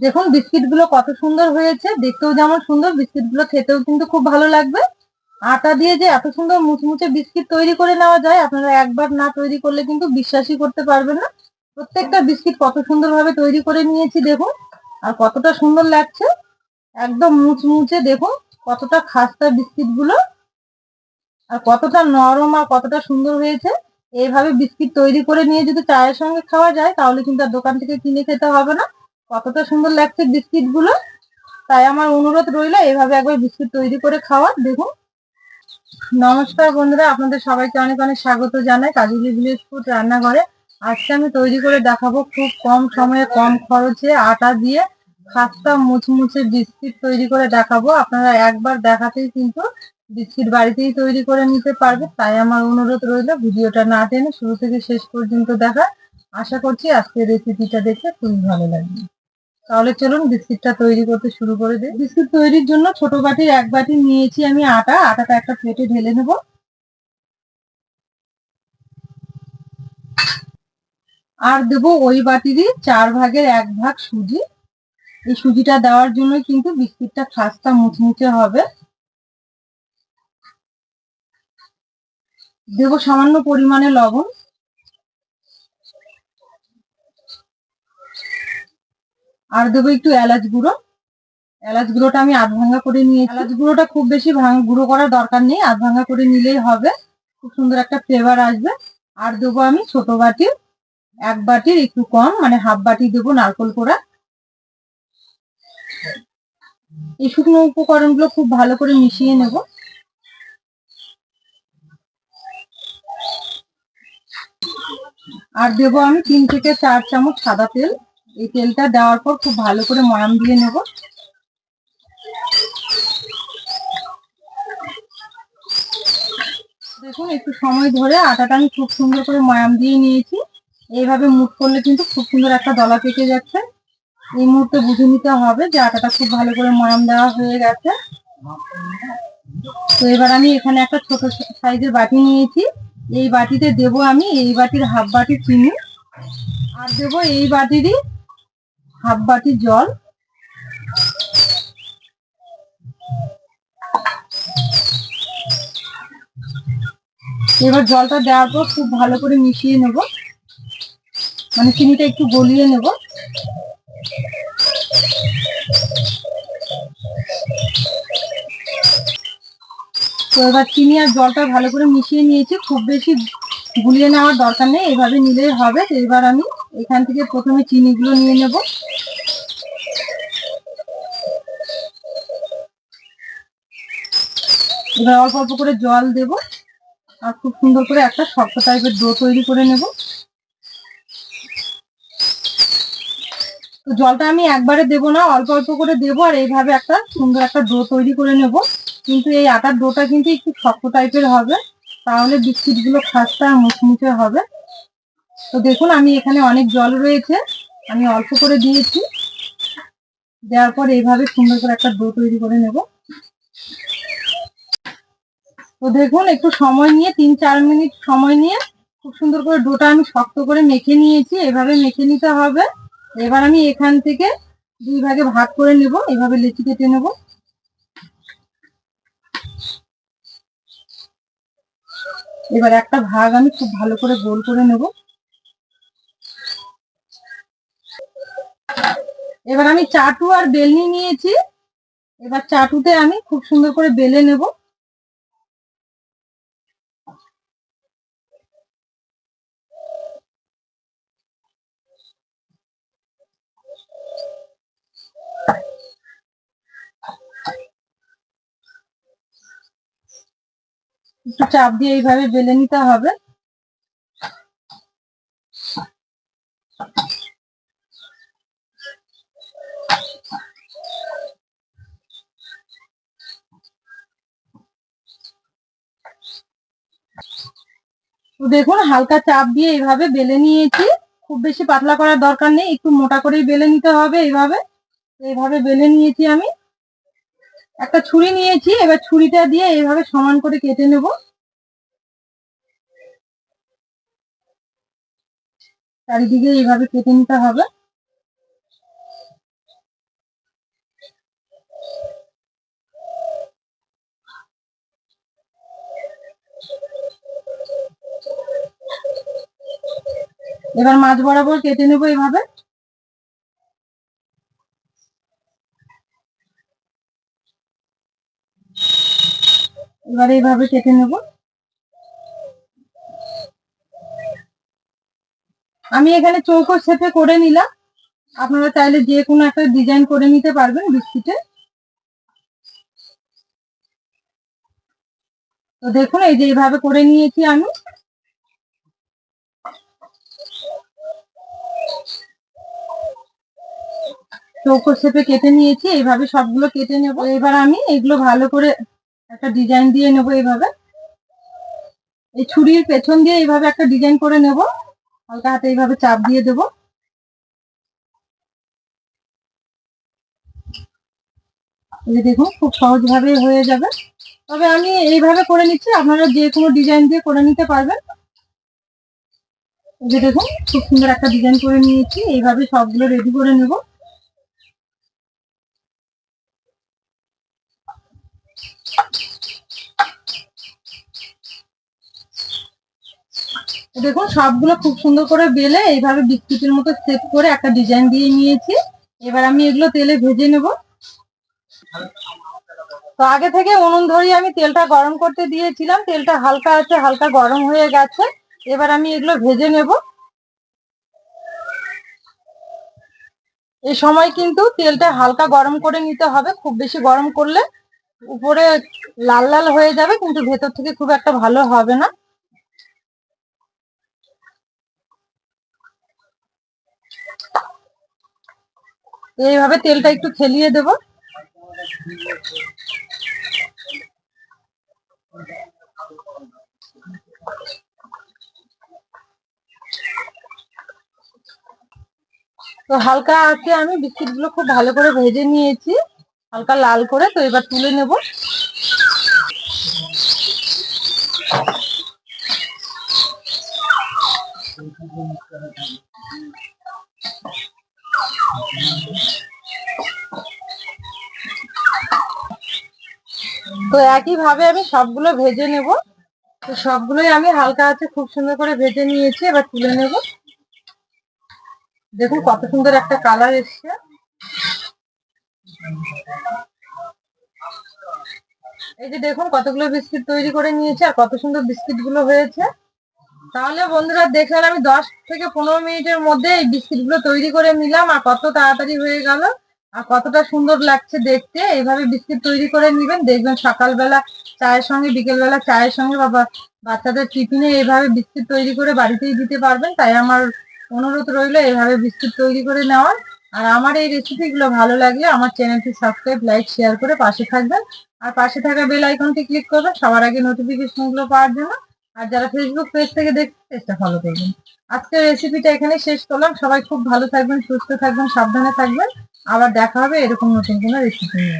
দেখুন বিস্কিটগুলো কত সুন্দর হয়েছে। দেখতেও যেমন সুন্দর বিস্কিটগুলো খেতেও কিন্তু খুব ভালো লাগবে। আটা দিয়ে যে এত সুন্দর মুচমুচে বিস্কিট তৈরি করে নেওয়া যায়, আপনারা একবার না তৈরি করলে কিন্তু বিশ্বাসই করতে পারবেন না। প্রত্যেকটা বিস্কিট কত সুন্দর ভাবে তৈরি করে নিয়েছি, দেখুন। আর কতটা সুন্দর লাগছে। একদম মুচমুচে, দেখুন, কতটা খাস্তা বিস্কিটগুলো আর কতটা নরম আর কতটা সুন্দর হয়েছে। এইভাবে বিস্কিট তৈরি করে নিয়ে যদি চায়ের সঙ্গে খাওয়া যায়, তাহলে কিন্তু আর দোকান থেকে কিনে খেতে হবে না। কতটা সুন্দর লাগছে বিস্কিটগুলো তাই আমার অনুরোধ রইল এভাবে একবার বিস্কিট তৈরি করে খাওয়ার। দেখুন। নমস্কার বন্ধুরা, আপনাদের সবাইকে অনেক অনেক স্বাগত জানাই কাজুলি ভিলেজ ফুড রান্নাঘরে। আজকে আমি তৈরি করে দেখাবো খুব কম সময়ে, কম খরচে আটা দিয়ে খাস্তা মুচমুচে বিস্কিট তৈরি করে দেখাবো। আপনারা একবার দেখাতেই কিন্তু বিস্কিট বাড়িতেই তৈরি করে নিতে পারবে। তাই আমার অনুরোধ রইল ভিডিওটা না টেনে শুরু থেকে শেষ পর্যন্ত দেখা আশা করছি আজকের রেসিপিটা দেখে খুবই ভালো লাগবে। তাহলে চলুন বিস্কিটটা তৈরি করতে শুরু করে দিই। বিস্কিট তৈরির জন্য ছোট বাটির এক বাটি নিয়েছি আমি আটা। আটাটা একটা প্লেটে ঢেলে নেব। আর দেব ওই বাটিরই চার ভাগের এক ভাগ সুজি। এই সুজিটা দেওয়ার জন্য কিন্তু বিস্কিটটা খাস্তা মুচমুচে হবে। দেব সামান্য পরিমাণে লবণ। আর দেবো একটু এলাচ গুঁড়ো। এলাচ গুঁড়োটা আমি আধ ভাঙা করে নিয়ে এলাচ গুঁড়োটা খুব বেশি গুঁড়ো করার দরকার নেই, আধ ভাঙা করে নিলেই হবে। খুব সুন্দর একটা ফ্লেভার আসবে। আর দেবো আমি ছোট বাটির এক বাটির একটু কম মানে হাফ বাটি দেবো নারকল কোড়া এই শুকনো উপকরণগুলো খুব ভালো করে মিশিয়ে নেব। আর দেবো আমি তিন থেকে চার চামচ সাদা তেল। এই তেলটা দেওয়ার পর খুব ভালো করে ময়াম দিয়ে নেব। দেখুন, একটু সময় ধরে আটাটা আমি খুব সুন্দর করে ময়াম দিয়ে নিয়েছি। এইভাবে মুখ করলে কিন্তু খুব সুন্দর একটা দলা পেকে যাচ্ছে। এই মুহূর্তে বুঝে নিতে হবে যে আটাটা খুব ভালো করে ময়াম দেওয়া হয়ে গেছে। তো এবার আমি এখানে একটা ছোট সাইজের বাটি নিয়েছি। এই বাটিতে দেব আমি এই বাটির হাফ বাটি চিনি। আর দেবো এই বাটিরই হাফ বাটি জল। এবার জলটা দেওয়ার পর খুব ভালো করে মিশিয়ে নেব। মানে চিনিটা একটু গলিয়ে নেব। তো এবার চিনি আর জলটা ভালো করে মিশিয়ে নিয়েছি। খুব বেশি গুলিয়ে নেওয়ার দরকার নেই। এভাবে নিলেই হবে। তো এবার আমি এখান থেকে প্রথমে চিনিগুলো নিয়ে নেব। এবার অল্প অল্প করে জল দেব আর খুব সুন্দর করে একটা শক্ত টাইপের ডো তৈরি করে নেব। তো জলটা আমি একবারে দেব না, অল্প অল্প করে দেবো আর এইভাবে একটা সুন্দর একটা ডো তৈরি করে নেব। কিন্তু এই আটার ডোটা কিন্তু একটু শক্ত টাইপের হবে, তাহলে বিস্কিটগুলো খাস্তা আর মুচমুচে হবে। তো দেখুন, আমি এখানে অনেক জল রয়েছে, আমি অল্প করে দিয়েছি। দেওয়ার পর এইভাবে সুন্দর করে একটা ডো তৈরি করে নেব। তো দেখুন, একটু সময় নিয়ে, তিন চার মিনিট সময় নিয়ে খুব সুন্দর করে ডোটা আমি শক্ত করে মেখে নিয়েছি, এভাবে মেখে নিতে হবে। এবার আমি এখান থেকে দুই ভাগে ভাগ করে নেব, এভাবে লেচি কেটে নেব। এবার একটা ভাগ আমি খুব ভালো করে গোল করে নেব। এবার আমি চাটু আর বেলনি নিয়েছি। এবার চাটুতে আমি খুব সুন্দর করে বেলে নেব। একটু চাপ দিয়ে এইভাবে বেলে নিতে হবে। তো দেখুন, হালকা চাপ দিয়ে এভাবে বেলে নিয়েছি। খুব বেশি পাতলা করার দরকার নেই, একটু মোটা করেই বেলে নিতে হবে এইভাবে এইভাবে বেলে নিয়েছি আমি। একটা ছুরি নিয়েছি, এবার ছুরিটা দিয়ে এইভাবে সমান করে কেটে নেব। চারিদিকে এইভাবে কেটে নিতে হবে। এবার মাছ বরাবর কেটে নেব এইভাবে এবার এইভাবে কেটে নেব। আমি এখানে চৌকো শেপে করে নিলাম। আপনারা চাইলে যে কোনো একটা ডিজাইন করে নিতে পারবেন বিস্কিটে। তো দেখুন, এই যে এইভাবে করে নিয়েছি আমি। চৌকো শেপে কেটে নিয়েছি, এইভাবে সবগুলো কেটে নেব। এবার আমি এগুলো ভালো করে একটা ডিজাইন দিয়ে নেব এইভাবে। এই ছুরির পেছন দিয়ে এইভাবে একটা ডিজাইন করে নেব। হালকা হাতে এইভাবে চাপ দিয়ে দেব। দেখুন, খুব সহজ ভাবে হয়ে যাবে। তবে আমি এইভাবে করে নিচ্ছি, আপনারা যে কোনো ডিজাইন দিয়ে করে নিতে পারবেন। যে দেখুন, খুব সুন্দর একটা ডিজাইন করে নিয়েছি। এইভাবে সবগুলো রেডি করে নেব। দেখুন, সবগুলো খুব সুন্দর করে বেলে এইভাবে বিস্কুটের মতো সেট করে একটা ডিজাইন দিয়ে নিয়েছি। এবার আমি এগুলো তেলে ভেজে নেব। তো আগে থেকে উনুন ধরিয়ে আমি তেলটা গরম করতে দিয়েছিলাম। তেলটা হালকা আছে, হালকা গরম হয়ে গেছে। এবার আমি এগুলো ভেজে নেব। এই সময় কিন্তু তেলটা হালকা গরম করে নিতে হবে। খুব বেশি গরম করলে উপরে লাল লাল হয়ে যাবে, কিন্তু ভেতর থেকে খুব একটা ভালো হবে না। এইভাবে তেলটা একটু খেলিয়ে দেব। তো হালকা আছে আমি বিস্কিটগুলো খুব ভালো করে ভেজে নিয়েছি। হালকা লাল করে তো এবার তুলে নেব। তো একই ভাবে আমি সবগুলো ভেজে নেব। তো সবগুলোই আমি হালকা আছে খুব সুন্দর করে ভেজে নিয়েছি, এবার তুলে নেব। দেখুন কত সুন্দর একটা কালার এসছে। এই যে দেখুন কতগুলো বিস্কিট তৈরি করে নিয়েছে আর কত সুন্দর বিস্কিটগুলো হয়েছে। তাহলে বন্ধুরা দেখলেন আমি দশ থেকে পনেরো মিনিটের মধ্যে এই বিস্কিটগুলো তৈরি করে নিলাম আর কত তাড়াতাড়ি হয়ে গেল আর কতটা সুন্দর লাগছে দেখতে। এইভাবে বিস্কিট তৈরি করে নিবেন। দেখবেন সকালবেলা চায়ের সঙ্গে, বিকেলবেলা চায়ের সঙ্গে বা বাচ্চাদের টিফিনে এইভাবে বিস্কিট তৈরি করে বাড়িতেই দিতে পারবেন। তাই আমার অনুরোধ রইল এইভাবে বিস্কিট তৈরি করে নেওয়ার। আর আমার এই রেসিপিগুলো ভালো লাগলে আমার চ্যানেলটি সাবস্ক্রাইব লাইক শেয়ার করে পাশে থাকবেন। আর পাশে থাকা বেল আইকনটি ক্লিক করবেন, সবার আগে নোটিফিকেশনগুলো পাওয়ার জন্য। আর যারা ফেসবুক পেজ থেকে দেখছেন, পেজটা ফলো করবেন। আজকের রেসিপিটা এখানে শেষ করলাম। সবাই খুব ভালো থাকবেন, সুস্থ থাকবেন, সাবধানে থাকবেন। আবার দেখা হবে এরকম নতুন কোনো রেসিপি নিয়ে।